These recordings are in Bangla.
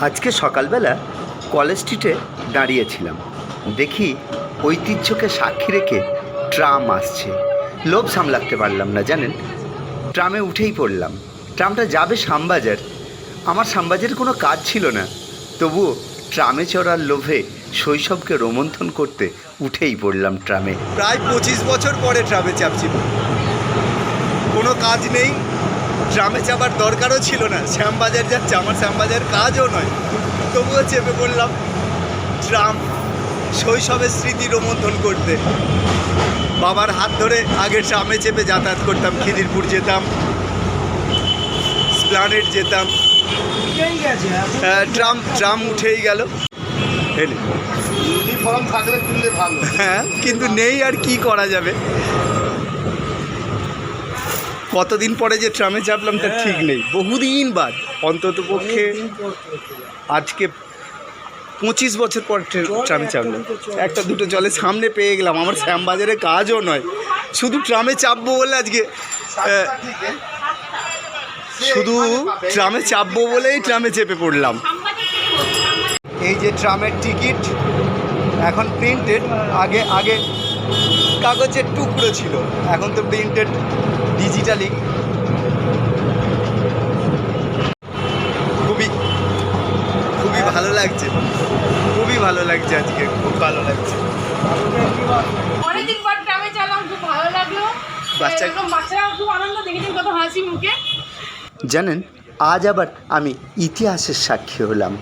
আজকে সকালবেলা কলেজ স্ট্রিটে দাঁড়িয়েছিলাম। দেখি ঐতিহ্যকে সাক্ষী রেখে ট্রাম আসছে। লোভ সামলাতে পারলাম না, জানেন? ট্রামে উঠেই পড়লাম। ট্রামটা যাবে শ্যামবাজার। আমার শ্যামবাজারের কোনো কাজ ছিল না। তবুও ট্রামে চড়ার লোভে শৈশবকে রোমন্থন করতে উঠেই পড়লাম ট্রামে। প্রায় পঁচিশ বছর পরে ট্রামে চাপছি। কোনো কাজ নেই ট্রামে চাপার দরকারও ছিল না শ্যামবাজার যাচ্ছে আমার শ্যামবাজার কাজও নয়। তবুও চেপে পড়লাম ট্রাম শৈশবের স্মৃতি রোমন্থন করতে। বাবার হাত ধরে আগে ট্রামে চেপে যাতায়াত করতাম খিদিরপুর যেতাম স্প্লানেট যেতাম। হ্যাঁ, ট্রাম ট্রাম উঠেই গেল। হ্যাঁ কিন্তু নেই আর কি করা যাবে? কতদিন পরে যে ট্রামে চাপলাম তার ঠিক নেই। বহুদিন বাদ অন্তত পক্ষে আজকে পঁচিশ বছর পর ট্রে- ট্রামে চাপলাম। একটা দুটো জলে সামনে পেয়ে গেলাম। আমার শ্যামবাজারে কাজও নয়। শুধু ট্রামে চাপবো বলে আজকে শুধু ট্রামে চাপবো বলেই ট্রামে চেপে পড়লাম। এই যে ট্রামের টিকিট এখন প্রিন্টেড আগে আগে কাগজের টুকরো ছিল। এখন তো প্রিন্টেড ডিজিটালি খুবই খুবই ভালো লাগছে। খুবই ভালো লাগছে আজকে খুব ভালো লাগছে। অনেকদিন পর ট্রামে চালাম খুব ভালো লাগল। বাচ্চা- এরকম খুব আনন্দ দেখেছেন কত হাসি মুখে। জানেন আজ আবার আমি ইতিহাসের সাক্ষী হলাম।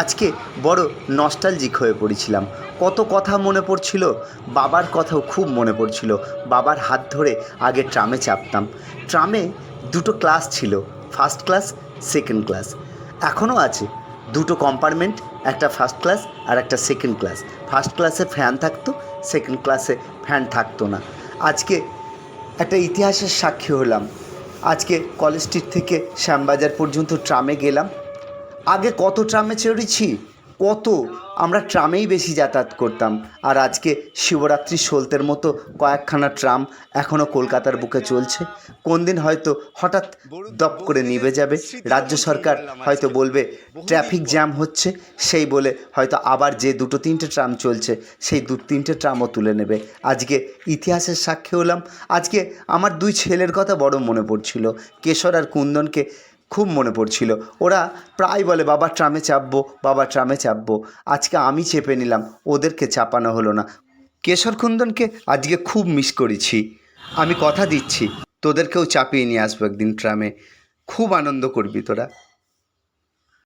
আজকে বড় নস্টালজিক হয়ে পড়েছিলাম। কত কথা মনে পড়ছিল, বাবার কথাও খুব মনে পড়ছিল। বাবার হাত ধরে আগে ট্রামে চাপতাম। ট্রামে দুটো ক্লাস ছিল ফার্স্ট ক্লাস সেকেন্ড ক্লাস এখনও আছে, দুটো কম্পার্টমেন্ট একটা ফার্স্ট ক্লাস আর একটা সেকেন্ড ক্লাস ফার্স্ট ক্লাসে ফ্যান থাকতো সেকেন্ড ক্লাসে ফ্যান থাকতো না। আজকে একটা ইতিহাসের সাক্ষী হলাম। আজকে কলেজ স্ট্রিট থেকে শ্যামবাজার পর্যন্ত ট্রামে গেলাম। আগে কত ট্রামে চড়েছি? কত? আমরা ট্রামেই বেশি যাতায়াত করতাম। আর আজকে শিবরাত্রি সলতের মতো কয়েকখানা ট্রাম এখনও কলকাতার বুকে চলছে। কোন দিন হয়তো হঠাৎ দপ করে নিভে যাবে। রাজ্য সরকার হয়তো বলবে, ট্রাফিক জ্যাম হচ্ছে। সেই বলে হয়তো আবার যে দুটো তিনটে ট্রাম চলছে, সেই দু তিনটে ট্রামও তুলে নেবে। আজকে ইতিহাসের সাক্ষী হলাম। আজকে আমার দুই ছেলের কথা বড় মনে পড়ছিল। কেশর আর কুন্দনকে খুব মনে পড়ছিল। ওরা প্রায় বলে বাবা ট্রামে চাপবো বাবা ট্রামে চাপবো। আজকে আমি চেপে নিলাম, ওদেরকে চাপানো হলো না। কেশর কুন্দনকে আজকে খুব মিস করেছি। আমি কথা দিচ্ছি, তোদেরকেও চাপিয়ে নিয়ে আসব একদিন ট্রামে। খুব আনন্দ করবি তোরা।